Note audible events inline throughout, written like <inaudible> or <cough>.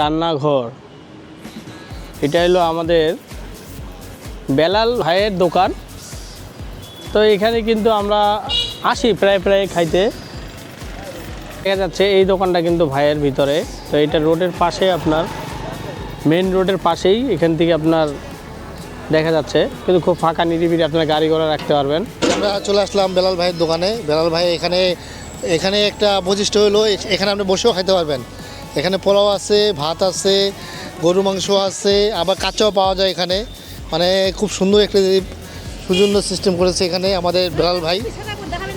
রান্নাঘর। এটা হলো আমাদের বেলাল ভাইয়ের দোকান। তো এখানে কিন্তু আমরা আসি প্রায় প্রায় খাইতে। দেখা যাচ্ছে এই দোকানটা কিন্তু ভাইয়ের ভিতরে। তো এটা রোডের পাশে আপনার মেন রোডের পাশেই এখান থেকে আপনার দেখা যাচ্ছে। কিন্তু খুব ফাঁকা, নিরিবিলি আপনার গাড়ি ঘোড়া রাখতে পারবেন। আমরা চলে আসলাম বেলাল ভাইয়ের দোকানে। বেলাল ভাই এখানে এখানে একটা বৈশিষ্ট্য হলো, এখানে আপনি বসেও খাইতে পারবেন। এখানে পোলাও আছে, ভাত আছে গরু মাংস আছে, আবার কাঁচাও পাওয়া যায় এখানে। মানে খুব সুন্দর একটা সুন্দর সিস্টেম করেছে এখানে আমাদের বেলাল ভাই।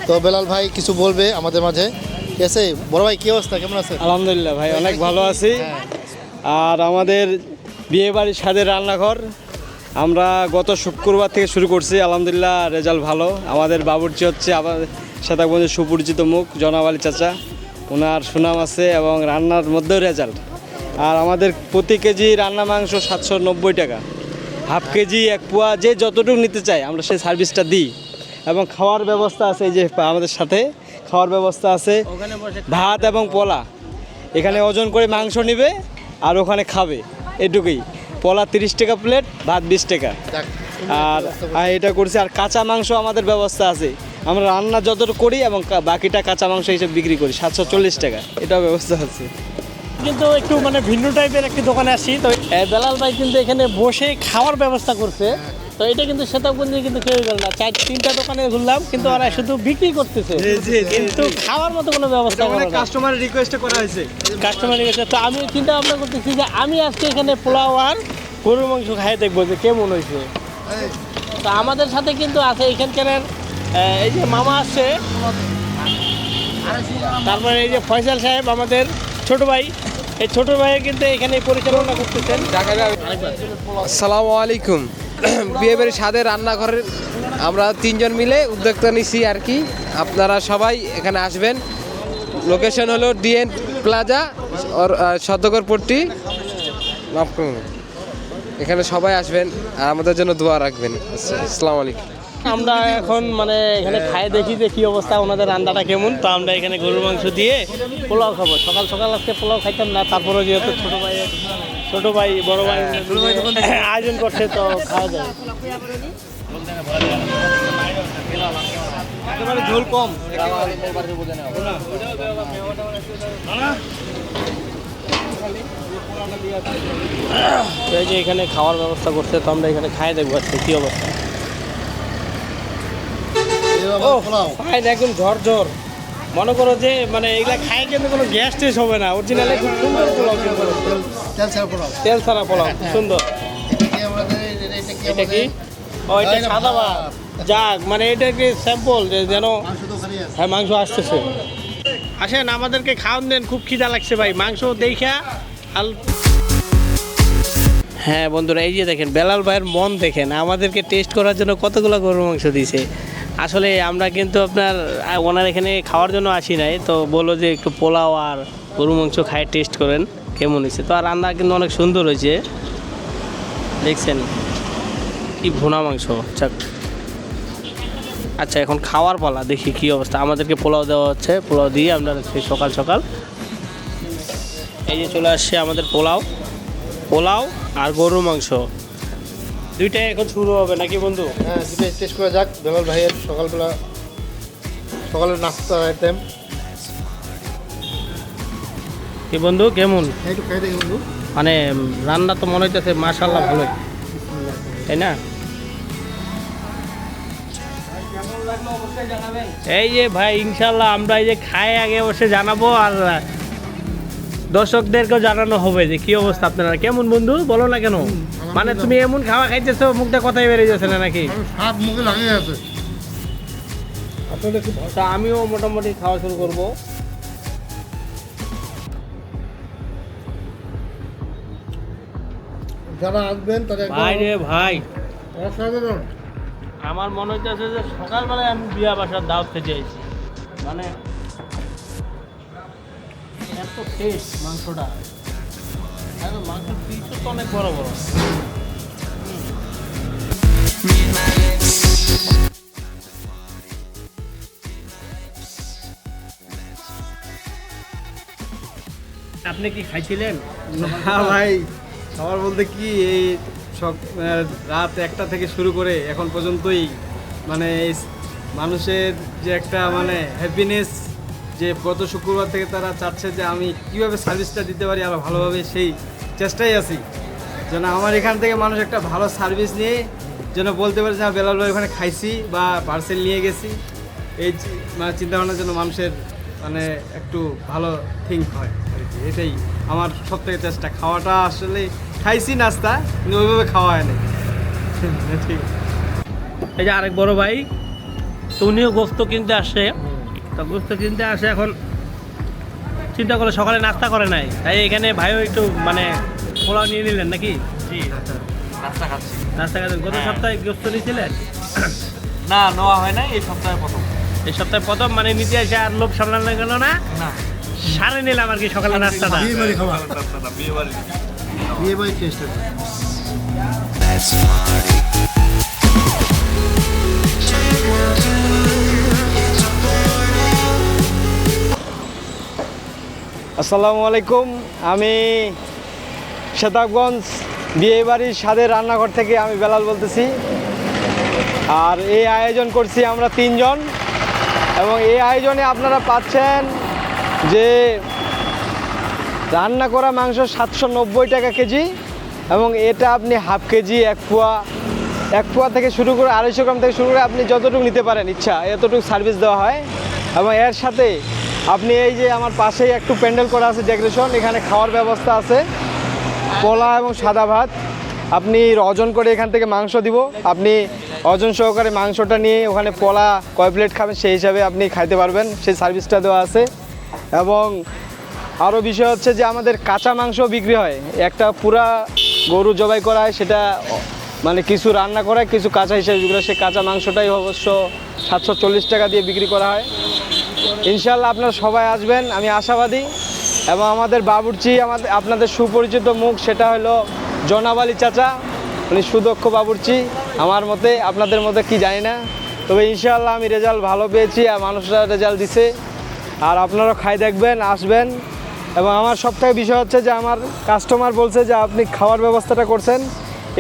তো বেলাল ভাই কিছু বলবে আমাদের মাঝে। ঠিক আছে বড় ভাই, কী অবস্থা? কেমন আছে আলহামদুলিল্লাহ ভাই, অনেক ভালো আছি। আর আমাদের বিয়ে বাড়ির স্বাদের রান্নাঘর, আমরা গত শুক্রবার থেকে শুরু করছি। আলহামদুলিল্লাহ রেজাল্ট ভালো। আমাদের বাবুর্চি হচ্ছে, আমাদের শ্বেতাগঞ্জের সুপরিচিত মুখ, জনাব আলী চাচা। ওনার সুনাম আছে এবং রান্নার মধ্যেও রেজাল্ট। আর আমাদের প্রতি কেজি রান্না মাংস সাতশো নব্বই টাকা। হাফ কেজি এক পোয়া যে যতটুকু নিতে চায় আমরা সেই সার্ভিসটা দিই। এবং খাওয়ার ব্যবস্থা আছে এই যে আমাদের সাথে খাওয়ার ব্যবস্থা আছে। ভাত এবং পোলা। এখানে ওজন করে মাংস নিবে আর ওখানে খাবে এটুকুই। পোলা তিরিশ টাকা প্লেট ভাত বিশ টাকা। আর আর এটা করছি আর কাঁচা মাংস আমাদের ব্যবস্থা আছে। আমরা রান্না যতটুকু করি এবং বাকিটা কাঁচা মাংস হিসেবে বিক্রি করি সাতশো চল্লিশ টাকা। এটা ব্যবস্থা আছে। কিন্তু একটু মানে ভিন্ন টাইপের একটি দোকানে আসি তো এ, বেলাল ভাই কিন্তু এখানে বসে খাওয়ার ব্যবস্থা করছে। তো এটা কিন্তু শতাব্দী কিন্তু কেউ গেল না। চার তিনটা দোকানে ঘুরলাম কিন্তু ওরা শুধু বিক্রি করতেছে। জি, জি, জি, কিন্তু খাওয়ার মতো কোনো ব্যবস্থা করে না। কাস্টমারের রিকোয়েস্টে করা হয়েছে। কাস্টমার গেছে তো আমি চিন্তা ভাবনা করতেছি যে আমি আজকে এখানে পোলাও আর গরুর মাংস খাই দেখব যে কেমন হয়েছে। তো আমাদের সাথে কিন্তু আছে এখানকার এই যে মামা আসছে তারপরে এই যে ফয়সাল সাহেব আমাদের ছোট ভাই। এই ছোট ভাই কিন্তু এখানে পরিচালনা করতেছেন। আসসালামু আলাইকুম। বিয়ে বাড়ির স্বাদের রান্নাঘরের আমরা তিনজন মিলে উদ্যোক্তা নিছি আর কি। আপনারা সবাই এখানে আসবেন। লোকেশন হলো ডিএন প্লাজা সদ্যকরপট্টি মাফ করুন। এখানে সবাই আসবেন আর আমাদের জন্য দোয়া রাখবেন। আসসালামু আলাইকুম। আমরা এখন মানে এখানে খাই দেখি যে কি অবস্থা, ওনাদের রান্নাটা কেমন। তো আমরা এখানে গরুর মাংস দিয়ে পোলাও খাব। সকাল সকাল আজকে পোলাও খাইতাম না তারপরে যেহেতু ছোট ভাই ছোট ভাই, বড় ভাই <laughs> আয়োজন করছে, তো খাওয়া যায়। ঝোল কম এই যে এখানে খাওয়ার ব্যবস্থা করছে, তো আমরা এখানে খাই দেখব আজকে কি অবস্থা। ও খাই একদম ঝর ঝর মনে করো যে মানে এগুলা খাই কিন্তু কোনো গ্যাস টেস হবে না। অরিজিনালি খুব সুন্দর পোলাও তেল ছাড়া পোলাও। তেল ছাড়া পোলাও সুন্দর। এটা কি ও এটা সাদা ভাত। যাক মানে এটা কি স্যাম্পল যে যেন হ্যাঁ মাংস আসতেছে। আসেন আমাদেরকে খাওয়ান দেন খুব খিদা লাগছে ভাই। মাংস দেখা আল হ্যাঁ বন্ধুরা এই যে দেখেন বেলাল ভাইয়ের মন দেখেন। আমাদেরকে টেস্ট করার জন্য কতগুলো গরুর মাংস দিছে আসলে আমরা কিন্তু আপনার ওনার এখানে খাওয়ার জন্য আসি নাই, তো বলো যে একটু পোলাও আর গরু মাংস খায় টেস্ট করেন, কেমন হয়েছে? তো আর রান্না কিন্তু অনেক সুন্দর হয়েছে। দেখছেন কি ভুনা মাংস চাক আচ্ছা এখন খাওয়ার পালা, দেখি কি অবস্থা। আমাদেরকে পোলাও দেওয়া হচ্ছে, পোলাও দিয়ে আমরা সেই সকাল সকাল এই যে চলে আসছে আমাদের পোলাও। পোলাও আর গরুর মাংস। দুইটাই এখন শুরু হবে নাকি বন্ধু? হ্যাঁ দুটোই টেস্ট করে যাক। বেলাল ভাইয়ের সকালবেলা সকালের নাস্তা আইটেম কি বন্ধু কেমন? একটু খাই দেখি বন্ধু। মানে রান্না তো মনে হইতেছে মাশাল্লাহ ভালোই। তাই না? এই যে ভাই ইনশাল্লাহ আমরা এই যে খাই আগে বসে জানাব আর দর্শকদেরকেও জানানো হবে যে কি অবস্থা আপনারা কেমন বন্ধু? বলো না কেন? মানে তুমি এমন খাওয়া খাইতেছো মুখটা কথাই বেরিয়ে যাচ্ছে না নাকি? হাত মুখে লাগিয়ে আছে। ভালো তা আমিও মোটামুটি খাওয়া শুরু করব। যারা আসবেন তারা ভাই রে ভাই। অসাধারণ আমার মনে হইতেছে যে সকালবেলায় আমি বিয়া বাসার দাওয়াত খেতে মানে এত টেস্ট মাংসটা। আর মাংসের পিসও তো অনেক বড় বড়। আপনি কি খাইছিলেন? হ্যাঁ ভাই, খাবার বলতে কি, এই সব রাত একটা থেকে শুরু করে এখন পর্যন্তই মানে মানুষের যে একটা মানে হ্যাপিনেস যে গত শুক্রবার থেকে তারা চাচ্ছে যে আমি কীভাবে সার্ভিসটা দিতে পারি আরও ভালোভাবে সেই চেষ্টাই আছি। যেন আমার এখান থেকে মানুষ একটা ভালো সার্ভিস নিয়ে যেন বলতে পারে যে হ্যাঁ, বেলাল ওখানে খাইছি বা পার্সেল নিয়ে গেছি। এই মানে চিন্তাভাবনার জন্য মানুষের মানে একটু ভালো থিঙ্ক হয় আর কি। এটাই আমার সব থেকে চেষ্টা। খাওয়াটা আসলে খাইছি নাস্তা কিন্তু ওইভাবে খাওয়া হয় না ঠিক এই যে আরেক বড় ভাই তো উনিও গোস্ত কিনতে আসে। তো গোস্ত কিনতে আসে এখন। চিন্তা করে সকালে নাস্তা করে নাই। তাই এখানে ভাইও একটু মানে পোলাও নিয়ে নিলেন নাকি? জি নাস্তা খাচ্ছি। নাস্তা খাচ্ছেন। গত সপ্তাহে গোস্ত নিয়েছিলেন না নেওয়া হয় না এই সপ্তাহে প্রথম। এই সপ্তাহে প্রথম? মানে নিতে এসে আর লোভ সামলানো গেল না? না। সারে নিলাম আর কি সকালে নাস্তাটা। বিয়ে বাড়ি বিয়ে বাড়ি টেস্ট আসসালামু আলাইকুম। আমি শতাবগঞ্জ বিয়েবাড়ির স্বাদের রান্নাঘর থেকে আমি বেলাল বলতেছি। আর এই আয়োজন করছি আমরা তিনজন। এবং এই আয়োজনে আপনারা পাচ্ছেন যে রান্না করা মাংস সাতশো নব্বই টাকা কেজি এবং এটা আপনি হাফ কেজি, এক পোয়া এক পোয়া থেকে শুরু করে আড়াইশো গ্রাম থেকে শুরু করে আপনি যতটুকু নিতে পারেন ইচ্ছা, এতটুকু সার্ভিস দেওয়া হয়। এবং এর সাথে আপনি এই যে আমার পাশেই একটু প্যান্ডেল করা আছে ডেকোরেশন, এখানে খাওয়ার ব্যবস্থা আছে। পোলা এবং সাদা ভাত। আপনি ওজন করে এখান থেকে মাংস দিব। আপনি ওজন সহকারে মাংসটা নিয়ে ওখানে পোলা কয় প্লেট খাবেন সেই হিসাবে আপনি খাইতে পারবেন। সেই সার্ভিসটা দেওয়া আছে। এবং আরও বিষয় হচ্ছে যে আমাদের কাঁচা মাংস বিক্রি হয়। একটা পুরা গরু জবাই করা হয়, সেটা মানে কিছু রান্না করা কিছু কাঁচা হিসেবে বিক্রি হয়। সেই কাঁচা মাংসটাই অবশ্য সাতশো চল্লিশ টাকা দিয়ে বিক্রি করা হয়। ইনশাল্লাহ আপনারা সবাই আসবেন, আমি আশাবাদী। এবং আমাদের বাবুর্চি, আমাদের আপনাদের সুপরিচিত মুখ, সেটা হলো জনাব আলী চাচা। উনি সুদক্ষ বাবুর্চি, আমার মতে, আপনাদের মতে কি জানি না। তবে ইনশাল্লাহ আমি রেজাল্ট ভালো পেয়েছি আর মানুষরা রেজাল্ট দিছে। আর আপনারাও খাই দেখবেন, আসবেন। এবং আমার সব থেকে বিষয় হচ্ছে যে আমার কাস্টমার বলছে যে আপনি খাওয়ার ব্যবস্থাটা করছেন,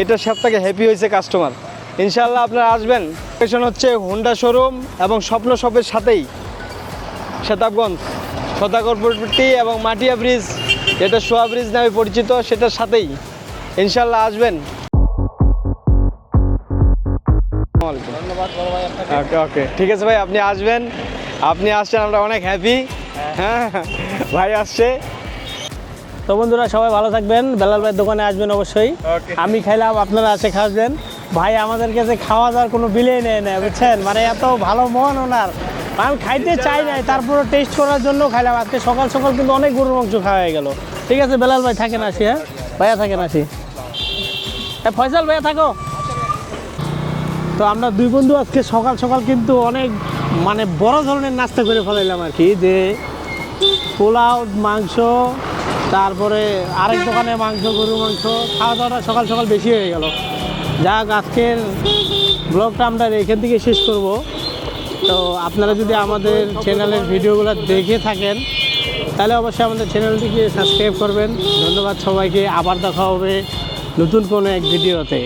এটা সব থেকে হ্যাপি হয়েছে কাস্টমার ইনশাল্লাহ আপনারা আসবেন। লোকেশন হচ্ছে হোন্ডা শোরুম এবং স্বপ্ন শপের সাথেই। শতাবগঞ্জ সদাগরপট্টি এবং মাটিয়া ব্রিজ যেটা সোয়া ব্রিজ নামে পরিচিত সেটার সাথেই ইনশাল্লাহ আসবেন। ওকে ওকে। ঠিক আছে ভাই আপনি আসবেন। আপনি আসছেন আমরা অনেক হ্যাপি হ্যাঁ ভাই আসছে। তো বন্ধুরা সবাই ভালো থাকবেন। বেলাল ভাইয়ের দোকানে আসবেন অবশ্যই। আমি খাইলাম আপনারা আসে খাসবেন ভাই আমাদের কাছে খাওয়া দাওয়ার কোনো বিলেই নেয় না বুঝছেন? মানে এত ভালো মন ওনার। আমি খাইতে চাই নাই তারপরে টেস্ট করার জন্য খাইলাম। আজকে সকাল সকাল কিন্তু অনেক গরুর মাংস খাওয়া হয়ে গেল। ঠিক আছে, বেলাল ভাই, থাকেন আসি হ্যাঁ? ভাইয়া থাকেন আসি। হ্যাঁ ফয়সাল ভাইয়া থাকো। তো আমরা দুই বন্ধু আজকে সকাল সকাল কিন্তু অনেক মানে বড় ধরনের নাস্তা করে ফেলাইলাম আর কি, যে পোলাও, মাংস, তারপরে আরেক দোকানে মাংস গরু মাংস, খাওয়া দাওয়াটা সকাল সকাল বেশি হয়ে গেল। যাক, আজকের ব্লগটা আমরা এখান থেকে শেষ করব। তো আপনারা যদি আমাদের চ্যানেলের ভিডিওগুলো দেখে থাকেন, তাহলে অবশ্যই আমাদের চ্যানেলটিকে সাবস্ক্রাইব করবেন। ধন্যবাদ সবাইকে। আবার দেখা হবে নতুন কোনো এক ভিডিওতে।